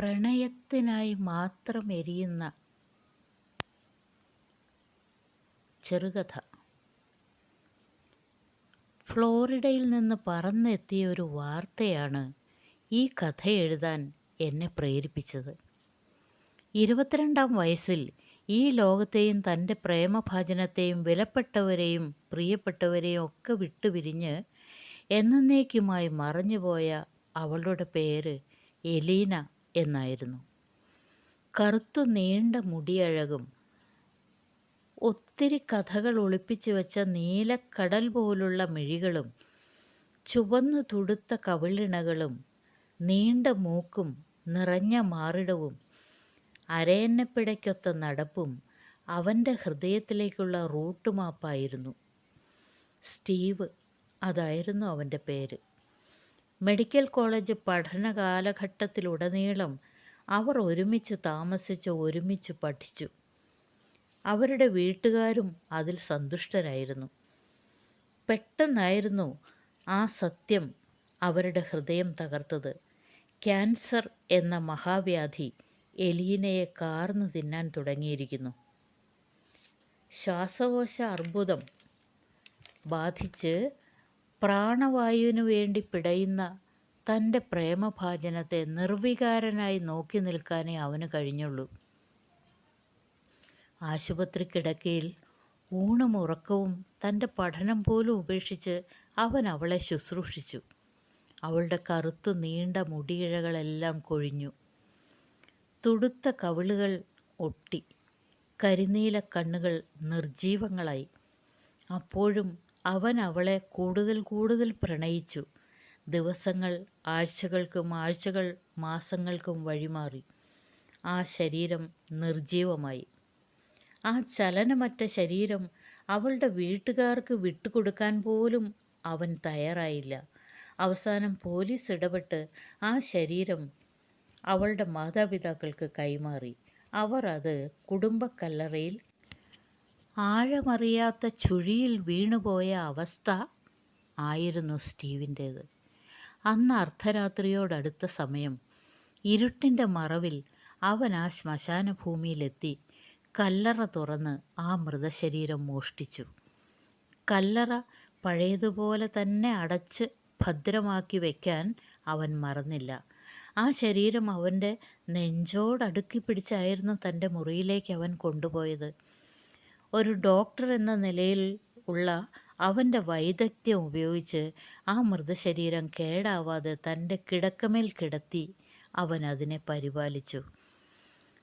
പ്രണയത്തിനായി മാത്രം എരിയുന്ന ചെറുകഥ. ഫ്ലോറിഡയിൽ നിന്ന് പറന്നെത്തിയ ഒരു വാർത്തയാണ് ഈ കഥ എഴുതാൻ എന്നെ പ്രേരിപ്പിച്ചത്. ഇരുപത്തിരണ്ടാം വയസ്സിൽ ഈ ലോകത്തെയും തന്റെ പ്രേമഭാജനത്തെയും വിലപ്പെട്ടവരെയും പ്രിയപ്പെട്ടവരെയും ഒക്കെ വിട്ടുപിരിഞ്ഞ് എന്നേക്കുമായി മറഞ്ഞുപോയ അവളുടെ പേര് എലീന എന്നായിരുന്നു. കറുത്തു നീണ്ട മുടിയഴകും. ഒത്തിരി കഥകൾ ഒളിപ്പിച്ചു വെച്ച നീലക്കടൽ പോലുള്ള മിഴികളും ചുവന്നു തുടുത്ത കവിളിണകളും നീണ്ട മൂക്കും നിറഞ്ഞ മാറിടവും അരയന്നപ്പിടയ്ക്കൊത്ത നടപ്പും അവന്റെ ഹൃദയത്തിലേക്കുള്ള റൂട്ട് മാപ്പായിരുന്നു. സ്റ്റീവ് അതായിരുന്നു അവന്റെ പേര്. മെഡിക്കൽ കോളേജ് പഠന കാലഘട്ടത്തിലുടനീളം അവർ ഒരുമിച്ച് താമസിച്ച് ഒരുമിച്ച് പഠിച്ചു. അവരുടെ വീട്ടുകാരും അതിൽ സന്തുഷ്ടരായിരുന്നു. പെട്ടെന്നായിരുന്നു ആ സത്യം അവരുടെ ഹൃദയം തകർത്തത്. ക്യാൻസർ എന്ന മഹാവ്യാധി എലീനയെ കാർന്നു തിന്നാൻ തുടങ്ങിയിരിക്കുന്നു. ശ്വാസകോശ അർബുദം ബാധിച്ച് പ്രാണവായുവിനു വേണ്ടി പിടയുന്ന തന്റെ പ്രേമഭാജനത്തെ നിർവികാരനായി നോക്കി നിൽക്കാനേ അവന് കഴിഞ്ഞുള്ളൂ. ആശുപത്രി കിടക്കയിൽ ഊണും ഉറക്കവും തന്റെ പഠനം പോലും ഉപേക്ഷിച്ച് അവൻ അവളെ ശുശ്രൂഷിച്ചു. അവളുടെ കറുത്തു നീണ്ട മുടിയിഴകളെല്ലാം കൊഴിഞ്ഞു. തുടുത്ത കവിളുകൾ ഒട്ടി. കരിനീല കണ്ണുകൾ നിർജീവങ്ങളായി അപ്പോഴും അവൻ അവളെ കൂടുതൽ കൂടുതൽ പ്രണയിച്ചു. ദിവസങ്ങൾ ആഴ്ചകൾക്കും ആഴ്ചകൾ മാസങ്ങൾക്കും വഴിമാറി. ആ ശരീരം നിർജീവമായി ആ ചലനമറ്റ ശരീരം അവളുടെ വീട്ടുകാർക്ക് വിട്ടുകൊടുക്കാൻ പോലും അവൻ തയ്യാറായില്ല. അവസാനം പോലീസ് ഇടപെട്ട് ആ ശരീരം അവളുടെ മാതാപിതാക്കൾക്ക് കൈമാറി. അവർ അത് കുടുംബക്കല്ലറയിൽ ആഴമറിയാത്ത ചുഴിയിൽ വീണുപോയ അവസ്ഥ ആയിരുന്നു സ്റ്റീവിന്റേത്. അന്ന് അർദ്ധരാത്രിയോടടുത്ത സമയം ഇരുട്ടിന്റെ മറവിൽ അവൻ ആ ശ്മശാന ഭൂമിയിലെത്തി കല്ലറ തുറന്ന് ആ മൃതശരീരം മോഷ്ടിച്ചു. കല്ലറ പഴയതുപോലെ തന്നെ അടച്ച് ഭദ്രമാക്കി വയ്ക്കാൻ അവൻ മറന്നില്ല. ആ ശരീരം അവന്റെ നെഞ്ചോടടുക്കി പിടിച്ചായിരുന്നു തന്റെ മുറിയിലേക്ക് അവൻ കൊണ്ടുപോയത്. ഒരു ഡോക്ടർ എന്ന നിലയിൽ ഉള്ള അവന്റെ വൈദഗ്ധ്യം ഉപയോഗിച്ച് ആ മൃതശരീരം കേടാവാതെ തന്റെ കിടക്കമേൽ കിടത്തി അവൻ അതിനെ പരിപാലിച്ചു.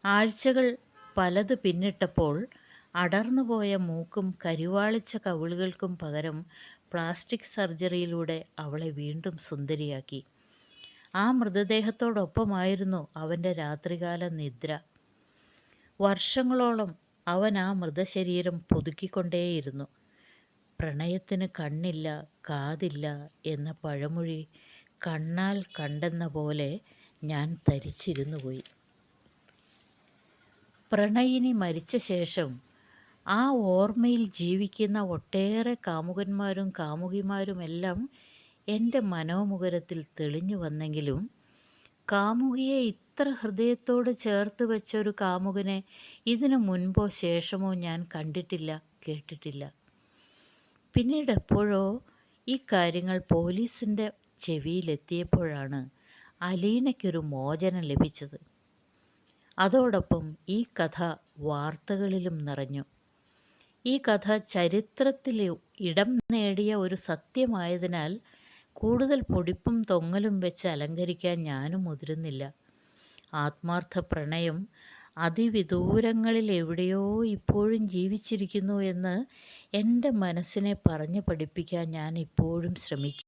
ആഴ്ചകൾ പലത് പിന്നിട്ടപ്പോൾ അടർന്നുപോയ മൂക്കും കരിവാളിച്ച കവിളുകൾക്കും പകരം പ്ലാസ്റ്റിക് സർജറിയിലൂടെ അവളെ വീണ്ടും സുന്ദരിയാക്കി. ആ മൃതദേഹത്തോടൊപ്പമായിരുന്നു അവന്റെ രാത്രികാല നിദ്ര. വർഷങ്ങളോളം അവൻ ആ മൃതശരീരം പുതുക്കിക്കൊണ്ടേയിരുന്നു. പ്രണയത്തിന് കണ്ണില്ല കാതില്ല എന്ന പഴമൊഴി കണ്ണാൽ കണ്ടെന്ന പോലെ ഞാൻ തരിച്ചിരുന്നു പോയി. പ്രണയിനി മരിച്ച ശേഷം ആ ഓർമ്മയിൽ ജീവിക്കുന്ന ഒട്ടേറെ കാമുകന്മാരും കാമുകിമാരുമെല്ലാം എന്റെ മനോമുഖരത്തിൽ തെളിഞ്ഞു വന്നെങ്കിലും കാമുകിയെ ഇത്ര ഹൃദയത്തോട് ചേർത്ത് വെച്ച ഒരു കാമുകനെ ഇതിനു മുൻപോ ശേഷമോ ഞാൻ കണ്ടിട്ടില്ല കേട്ടിട്ടില്ല. പിന്നീട് എപ്പോഴോ ഈ കാര്യങ്ങൾ പോലീസിന്റെ ചെവിയിലെത്തിയപ്പോഴാണ് അലീനയ്ക്കൊരു മോചനം ലഭിച്ചത്. അതോടൊപ്പം ഈ കഥ വാർത്തകളിലും നിറഞ്ഞു. ഈ കഥ ചരിത്രത്തിൽ ഇടം നേടിയ ഒരു സത്യമായതിനാൽ കൂടുതൽ പൊടിപ്പും തൊങ്ങലും വെച്ച് അലങ്കരിക്കാൻ ഞാനും മുതിരുന്നില്ല. ആത്മാർത്ഥ പ്രണയം അതിവിദൂരങ്ങളിൽ എവിടെയോ ഇപ്പോഴും ജീവിച്ചിരിക്കുന്നു എന്ന് എന്റെ മനസ്സിനെ പറഞ്ഞു പഠിപ്പിക്കാൻ ഞാൻ ഇപ്പോഴും ശ്രമിക്കും